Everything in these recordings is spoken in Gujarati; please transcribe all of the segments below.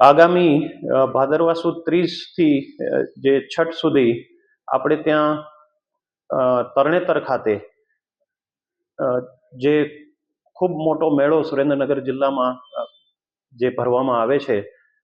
આગામી ભાદરવા સુદ ત્રીસથી જે છઠ સુધી આપણે ત્યાં તરણેતર ખાતે જે ખૂબ મોટો મેળો સુરેન્દ્રનગર જિલ્લામાં જે ભરવામાં આવે છે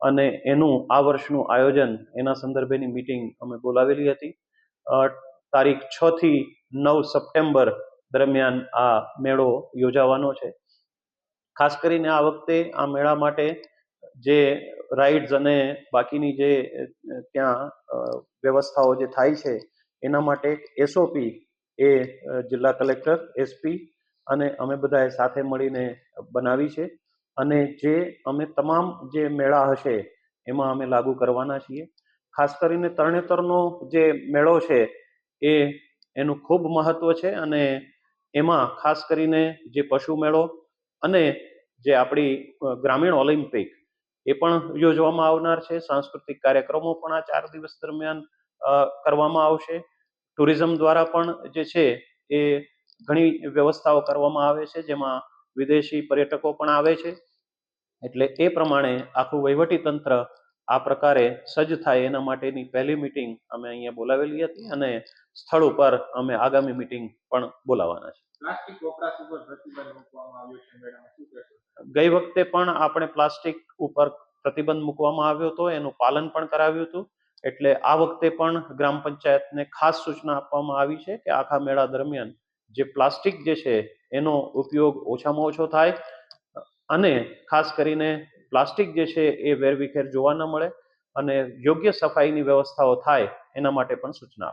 અને એનું આ વર્ષનું આયોજન, એના સંદર્ભેની મિટિંગ અમે બોલાવેલી હતી. તારીખ છ થી નવ સપ્ટેમ્બર દરમિયાન આ મેળો યોજાવાનો છે. ખાસ કરીને આ વખતે આ મેળા માટે જે રાઇડ્સ અને બાકીની જે ત્યાં વ્યવસ્થાઓ જે થાય છે, એના માટે એસઓપી એ જિલ્લા કલેક્ટર એસપી અને અમે બધાએ સાથે મળીને બનાવી છે. અને જે અમે તમામ જે મેળા હશે, એમાં અમે લાગુ કરવાના છીએ. ખાસ કરીને તરણેતરનો જે મેળો છે, એ, એનું ખૂબ મહત્વ છે અને એમાં ખાસ કરીને જે પશુ મેળો અને જે આપણી ગ્રામીણ ઓલિમ્પિક એ પણ યોજવામાં આવનાર છે. સાંસ્કૃતિક કાર્યક્રમો પણ આ ચાર દિવસ દરમિયાન કરવામાં આવશે. ટુરિઝમ દ્વારા પણ જે છે એ ઘણી વ્યવસ્થાઓ કરવામાં આવે છે, જેમાં વિદેશી પર્યટકો પણ આવે છે. એટલે એ પ્રમાણે આખું વહીવટી તંત્ર આ પ્રકારે સજ્જ થાય એના માટેની પહેલી મિટિંગ અમે અહીંયા બોલાવેલી હતી અને સ્થળ ઉપર અમે આગામી મિટિંગ પણ બોલાવવાના છે. પ્લાસ્ટિક વપરાશ ઉપર પ્રતિબંધ મૂકવામાં આવ્યો છે મેળામાં શું કહેશો? ગઈ વખતે પણ આપણે પ્લાસ્ટિક ઉપર પ્રતિબંધ મૂકવામાં આવ્યો હતો, એનું પાલન પણ કરાવ્યું હતું. એટલે આ વખતે પણ ગ્રામ પંચાયતને ખાસ સૂચના આપવામાં આવી છે કે આખા મેળા દરમિયાન જે પ્લાસ્ટિક જે છે, એનો ઉપયોગ ઓછામાં ઓછો થાય અને ખાસ કરીને પ્લાસ્ટિક જે છે, એ વેરવિખેર જોવા ન મળે અને યોગ્ય સફાઈની વ્યવસ્થાઓ થાય, એના માટે પણ સૂચના